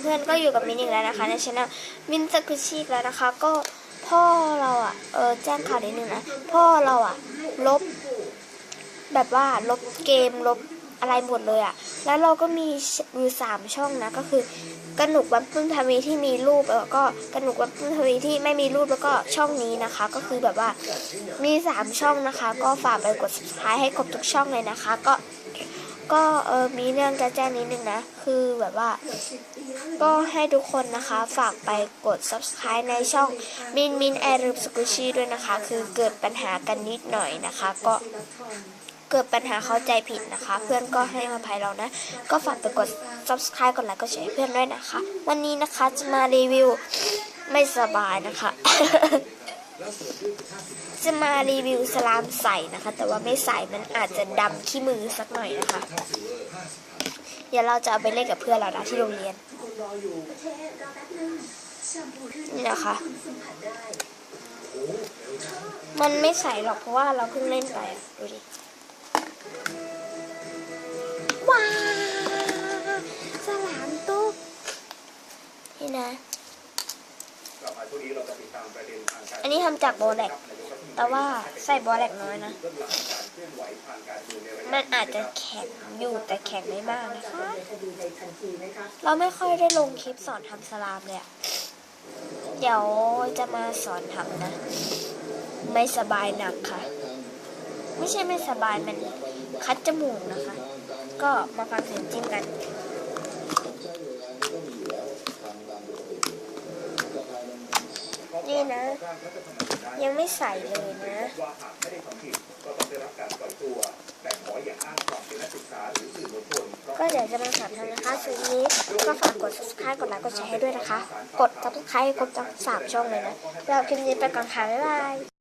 เพื่อนก็อยู่กับมินอีกแล้วนะคะในช่องมินสกุชิอีกแล้วนะคะ ก็พ่อเราอะเออแจ้งข่าวนิดนึงนะพ่อเราอะ ลบ แบบว่าลบเกมลบอะไรหมดเลยอะ แล้วเราก็มีอยู่สามช่องนะ ก็คือกระหนุกวัดพึ่งทวีที่มีรูปแล้วก็กระหนุกวัดพึ่งทวีที่ไม่มีรูปแล้วก็ช่องนี้นะคะ ก็คือแบบว่ามีสามช่องนะคะ ก็ฝากไปกด subscribe ให้ครบทุกช่องเลยนะคะ ก็ ก็เออมีเรื่องจะแจ้งนิดนึงนะ คือแบบว่า ก็ให้ทุกคนนะคะฝากไปกด subscribe ในช่องมินมินแอร์รูปสกุชีด้วยนะคะ คือเกิดปัญหากันนิดหน่อยนะคะ ก็เกิดปัญหาเข้าใจผิดนะคะ เพื่อนก็ให้อภัยเรานะ ก็ฝากไปกด subscribe กดไลค์กดแชร์เพื่อนด้วยนะคะ วันนี้นะคะจะมารีวิวไม่สบายนะคะ จะมารีวิวสลามใส่นะคะ แต่ว่าไม่ใส่มันอาจจะดำขี้มือสักหน่อยนะคะ เดี๋ยวเราจะเอาไปเล่นกับเพื่อนเรานะที่โรงเรียน นี่นะคะ มันไม่ใส่หรอกเพราะว่าเราเพิ่งเล่นไปดูดิ ว้าสลามตุ๊กนี่นะ อันนี้ทำจากโบแลกแต่ว่าใส่โบแลกน้อยนะเบื้องหลังการเคลื่อนไหวทางการเมืองในระยะมันอาจจะแข็งอยู่แต่แข็งไม่มากนะคะ เราไม่ค่อยได้ลงคลิปสอนทำสลามเลยอะเดี๋ยวจะมาสอนทำนะ ไม่สบายหนักค่ะ ไม่ใช่ไม่สบายมันคัดจมูกนะคะ ก็มาฟังเสียงจิ้มกัน นี่นะ ยังไม่ใส่เลยนะก็เดี๋ยวจะมาสอนทำนะคะชุดนนี้ก็ฝากกด subscribe กดไลค์กดแชร์ให้ด้วยนะคะ กด subscribe ให้ครบทั้งสามช่องเลยนะแล้วคลิปนี้ไปก่อนค่ะ บ๊ายบาย